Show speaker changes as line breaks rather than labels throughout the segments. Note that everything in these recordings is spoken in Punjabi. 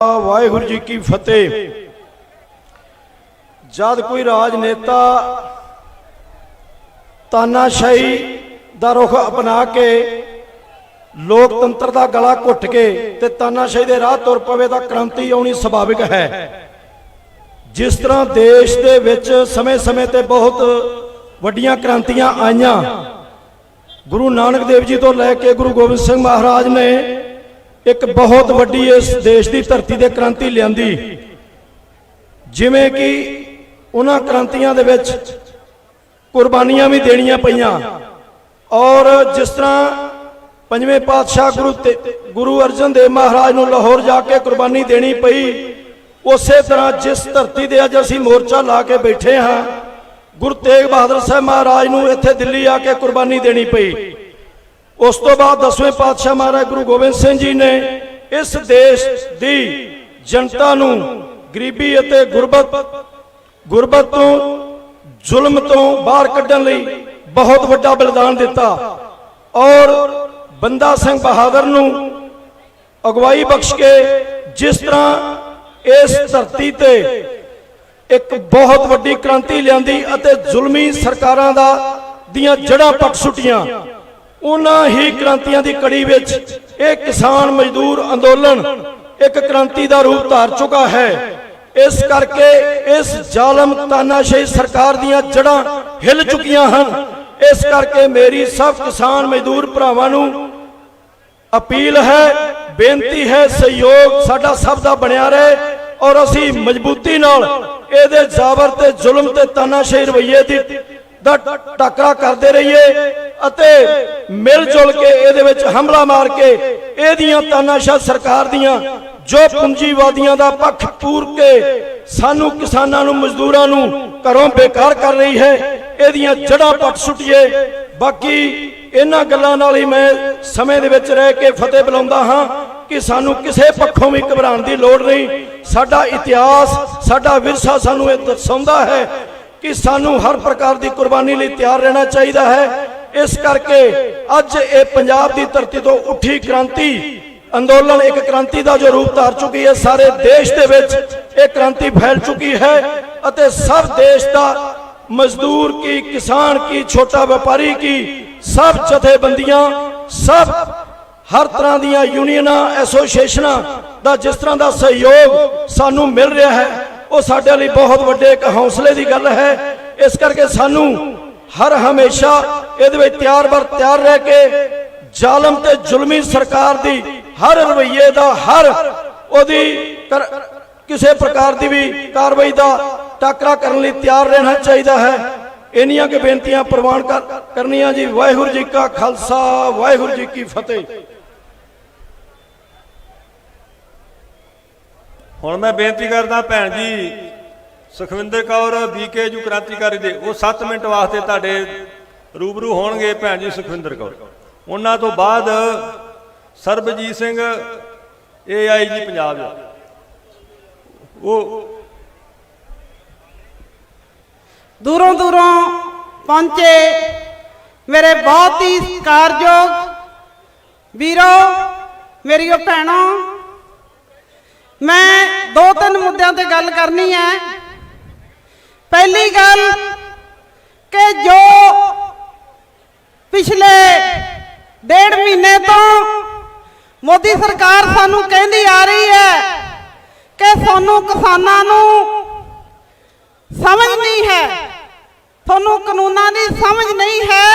ਵਾਹਿਗੁਰੂ ਜੀ ਕੀ ਫਤਿਹ। ਜਦ ਕੋਈ ਰਾਜਨੇਤਾ ਤਾਨਾਸ਼ਾਹੀ ਦਾ ਰੁਖ ਅਪਣਾ ਕੇ ਲੋਕਤੰਤਰ ਦਾ ਗਲਾ ਘੁੱਟ ਕੇ ਤੇ ਤਾਨਾਸ਼ਾਹੀ ਦੇ ਰਾਹ ਤੁਰ ਪਵੇ ਤਾਂ ਕ੍ਰਾਂਤੀ ਆਉਣੀ ਸੁਭਾਵਿਕ ਹੈ। ਜਿਸ ਤਰ੍ਹਾਂ ਦੇਸ਼ ਦੇ ਵਿੱਚ ਸਮੇਂ-ਸਮੇਂ ਤੇ ਬਹੁਤ ਵੱਡੀਆਂ ਕ੍ਰਾਂਤੀਆਂ ਆਈਆਂ, ਗੁਰੂ ਨਾਨਕ ਦੇਵ ਜੀ ਤੋਂ ਲੈ ਕੇ ਗੁਰੂ ਗੋਬਿੰਦ ਸਿੰਘ ਮਹਾਰਾਜ ਨੇ ਇੱਕ ਬਹੁਤ ਵੱਡੀ ਇਸ ਦੇਸ਼ ਦੀ ਧਰਤੀ ਤੇ ਕ੍ਰਾਂਤੀ ਲਿਆਂਦੀ। ਜਿਵੇਂ ਕਿ ਉਹਨਾਂ ਕ੍ਰਾਂਤੀਆਂ ਦੇ ਵਿੱਚ ਕੁਰਬਾਨੀਆਂ ਵੀ ਦੇਣੀਆਂ ਪਈਆਂ। ਔਰ ਜਿਸ ਤਰ੍ਹਾਂ ਪੰਜਵੇਂ ਪਾਤਸ਼ਾਹ ਗੁਰੂ ਤੇ ਗੁਰੂ ਅਰਜਨ ਦੇਵ ਮਹਾਰਾਜ ਨੂੰ ਲਾਹੌਰ ਜਾ ਕੇ ਕੁਰਬਾਨੀ ਦੇਣੀ ਪਈ, ਉਸੇ ਤਰ੍ਹਾਂ ਜਿਸ ਧਰਤੀ ਤੇ ਅੱਜ ਅਸੀਂ ਮੋਰਚਾ ਲਾ ਕੇ ਬੈਠੇ ਹਾਂ, ਗੁਰੂ ਤੇਗ ਬਹਾਦਰ ਸਾਹਿਬ ਮਹਾਰਾਜ ਨੂੰ ਇੱਥੇ ਦਿੱਲੀ ਆ ਕੇ ਕੁਰਬਾਨੀ ਦੇਣੀ ਪਈ। ਉਸ ਤੋਂ ਬਾਅਦ ਦਸਵੇਂ ਪਾਤਸ਼ਾਹ ਮਹਾਰਾਜ ਗੁਰੂ ਗੋਬਿੰਦ ਸਿੰਘ ਜੀ ਨੇ ਇਸ ਦੇਸ਼ ਦੀ ਜਨਤਾ ਨੂੰ ਗਰੀਬੀ ਅਤੇ ਗੁਰਬਤ ਗੁਰਬਤ ਤੋਂ ਜ਼ੁਲਮ ਤੋਂ ਬਾਹਰ ਕੱਢਣ ਲਈ ਬਹੁਤ ਵੱਡਾ ਬਲਿਦਾਨ ਦਿੱਤਾ। ਔਰ ਬੰਦਾ ਸਿੰਘ ਬਹਾਦਰ ਨੂੰ ਅਗਵਾਈ ਬਖਸ਼ ਕੇ ਜਿਸ ਤਰ੍ਹਾਂ ਇਸ ਧਰਤੀ ਤੇ ਇੱਕ ਬਹੁਤ ਵੱਡੀ ਕ੍ਰਾਂਤੀ ਲਿਆਂਦੀ ਅਤੇ ਜ਼ੁਲਮੀ ਸਰਕਾਰਾਂ ਦਾ ਦੀਆਂ ਜੜਾਂ ਪੱਟ ਸੁੱਟੀਆਂ। ਉਹਨਾਂ ਹੀ ਕ੍ਰਾਂਤੀਆਂ ਦੀ ਕੜੀ ਵਿੱਚ ਇਹ ਕਿਸਾਨ ਮਜ਼ਦੂਰ ਅੰਦੋਲਨ ਇੱਕ ਕ੍ਰਾਂਤੀ ਦਾ ਰੂਪ ਧਾਰ ਚੁੱਕਾ ਹੈ। ਇਸ ਕਰਕੇ ਇਸ ਜ਼ਾਲਮ ਤਾਨਾਸ਼ਾਹੀ ਸਰਕਾਰ ਦੀਆਂ ਜੜਾਂ ਹਿੱਲ ਚੁੱਕੀਆਂ ਹਨ। ਇਸ ਕਰਕੇ ਮੇਰੀ ਸਭ ਕਿਸਾਨ ਮਜ਼ਦੂਰ ਭਰਾਵਾਂ ਨੂੰ ਅਪੀਲ ਹੈ, ਬੇਨਤੀ ਹੈ, ਸਹਿਯੋਗ ਸਾਡਾ ਸਭ ਦਾ ਬਣਿਆ ਰਹੇ ਔਰ ਅਸੀਂ ਮਜ਼ਬੂਤੀ ਨਾਲ ਇਹਦੇ ਜ਼ਾਬਰ ਤੇ ਜ਼ੁਲਮ ਤੇ ਤਾਨਾਸ਼ਾਹੀ ਰਵਈਏ ਦੀ ਦਾ ਟੱਕਰਾ ਕਰਦੇ ਰਹੀਏ। ਅਤੇ ਮਿਲ ਜੁਲ ਕੇ ਇਹਦੇ ਵਿੱਚ ਹਮਲਾ ਮਾਰ ਕੇ ਇਹਦੀਆਂ ਤਾਨਾਸ਼ਾਹ ਸਰਕਾਰ ਦੀਆਂ, ਜੋ ਪੂੰਜੀਵਾਦੀਆਂ ਦਾ ਪੱਖ ਪੂਰ ਕੇ ਸਾਨੂੰ ਕਿਸਾਨਾਂ ਨੂੰ, ਮਜ਼ਦੂਰਾਂ ਨੂੰ ਘਰੋਂ ਬੇਕਾਰ ਕਰ ਰਹੀ ਹੈ, ਇਹਦੀਆਂ ਜੜਾਂ ਪੱਟ ਸੁੱਟੀਏ। ਬਾਕੀ ਇਹਨਾਂ ਗੱਲਾਂ ਨਾਲ ਹੀ ਮੈਂ ਸਮੇਂ ਦੇ ਵਿੱਚ ਰਹਿ ਕੇ ਫਤਿਹ ਬੁਲਾਉਂਦਾ ਹਾਂ ਕਿ ਸਾਨੂੰ ਕਿਸੇ ਪੱਖੋਂ ਵੀ ਘਬਰਾਉਣ ਦੀ ਲੋੜ ਨਹੀਂ। ਸਾਡਾ ਇਤਿਹਾਸ, ਸਾਡਾ ਵਿਰਸਾ ਸਾਨੂੰ ਇਹ ਦਰਸਾਉਂਦਾ ਹੈ ਕਿ ਸਾਨੂੰ ਹਰ ਪ੍ਰਕਾਰ ਦੀ ਕੁਰਬਾਨੀ ਲਈ ਤਿਆਰ ਰਹਿਣਾ ਚਾਹੀਦਾ ਹੈ। ਇਸ ਕਰਕੇ ਅੱਜ ਇਹ ਪੰਜਾਬ ਦੀ ਧਰਤੀ ਤੋਂ ਉੱਠੀ ਕ੍ਰਾਂਤੀ, ਅੰਦੋਲਨ ਇੱਕ ਕ੍ਰਾਂਤੀ ਦਾ ਜੋ ਰੂਪ ਧਾਰ ਚੁੱਕੀ ਹੈ, ਸਾਰੇ ਦੇਸ਼ ਦੇ ਵਿੱਚ ਇਹ ਕ੍ਰਾਂਤੀ ਫੈਲ ਚੁੱਕੀ ਹੈ ਅਤੇ ਸਭ ਦੇਸ਼ ਦਾ ਮਜ਼ਦੂਰ ਕੀ, ਕਿਸਾਨ ਕੀ, ਛੋਟਾ ਵਪਾਰੀ ਕੀ, ਸਭ ਜਥੇਬੰਦੀਆਂ, ਸਭ ਹਰ ਤਰ੍ਹਾਂ ਦੀਆਂ ਯੂਨੀਅਨਾਂ, ਐਸੋਸੀਏਸ਼ਨਾਂ ਦਾ ਜਿਸ ਤਰ੍ਹਾਂ ਦਾ ਸਹਿਯੋਗ ਸਾਨੂੰ ਮਿਲ ਰਿਹਾ ਹੈ, ਉਹ ਸਾਡੇ ਲਈ ਬਹੁਤ ਵੱਡੇ ਇੱਕ ਹੌਸਲੇ ਦੀ ਗੱਲ ਹੈ। ਇਸ ਕਰਕੇ ਸਾਨੂੰ ਹਰ ਹਮੇਸ਼ਾ ਇਹਦੇ ਵਿੱਚ ਤਿਆਰ ਬਰ ਤਿਆਰ ਰਹਿ ਕੇ ਜ਼ਾਲਮ ਤੇ ਜ਼ੁਲਮੀ ਸਰਕਾਰ ਦੀ ਹਰ ਰਵਈਏ ਦਾ ਹਰ ਉਹਦੀ ਕਿਸੇ ਪ੍ਰਕਾਰ ਦੀ ਵੀ ਕਾਰਵਾਈ ਦਾ ਟਾਕਰਾ ਕਰਨ ਲਈ ਤਿਆਰ ਰਹਿਣਾ ਚਾਹੀਦਾ ਹੈ। ਇੰਨੀਆਂ ਕਿ ਬੇਨਤੀਆਂ ਪ੍ਰਵਾਨ ਕਰਨੀਆਂ ਜੀ। ਵਾਹਿਗੁਰੂ ਜੀ ਕਾ ਖਾਲਸਾ, ਵਾਹਿਗੁਰੂ ਜੀ ਕੀ ਫਤਿਹ।
ਹੁਣ ਮੈਂ ਬੇਨਤੀ ਕਰਦਾ ਭੈਣ ਜੀ, ਸੁਖਵਿੰਦਰ ਕੌਰ ਬੀਕੇਯੂ ਕ੍ਰਾਂਤੀਕਾਰੀ ਦੇ, ਉਹ 7 ਮਿੰਟ ਵਾਸਤੇ ਤੁਹਾਡੇ ਰੂਬਰੂ ਹੋਣਗੇ ਭੈਣ ਜੀ ਸੁਖਵਿੰਦਰ ਕੌਰ। ਉਹਨਾਂ ਤੋਂ ਬਾਅਦ ਸਰਬਜੀਤ ਸਿੰਘ ਏਆਈਜੀ ਪੰਜਾਬ ਦੇ। ਉਹ
ਦੂਰੋਂ ਦੂਰੋਂ ਪਹੁੰਚੇ ਮੇਰੇ ਬਹੁਤ ਹੀ ਸਤਿਕਾਰਯੋਗ ਵੀਰੋ, ਮੇਰੀਓ ਭੈਣੋ। ਮੈਂ ਦੋ ਤਿੰਨ ਮੁੱਦਿਆਂ ਤੇ ਗੱਲ ਕਰਨੀ ਹੈ। ਪਹਿਲੀ ਗੱਲ ਕਿ ਜੋ ਪਿਛਲੇ ਡੇਢ ਮਹੀਨੇ ਤੋਂ ਮੋਦੀ ਸਰਕਾਰ ਸਾਨੂੰ ਕਹਿੰਦੀ ਆ ਰਹੀ ਹੈ ਕਿ ਸਾਨੂੰ ਕਿਸਾਨਾਂ ਨੂੰ ਸਮਝ ਨਹੀਂ ਹੈ। ਤੁਹਾਨੂੰ ਕਾਨੂੰਨਾਂ ਦੀ ਸਮਝ ਨਹੀਂ ਹੈ।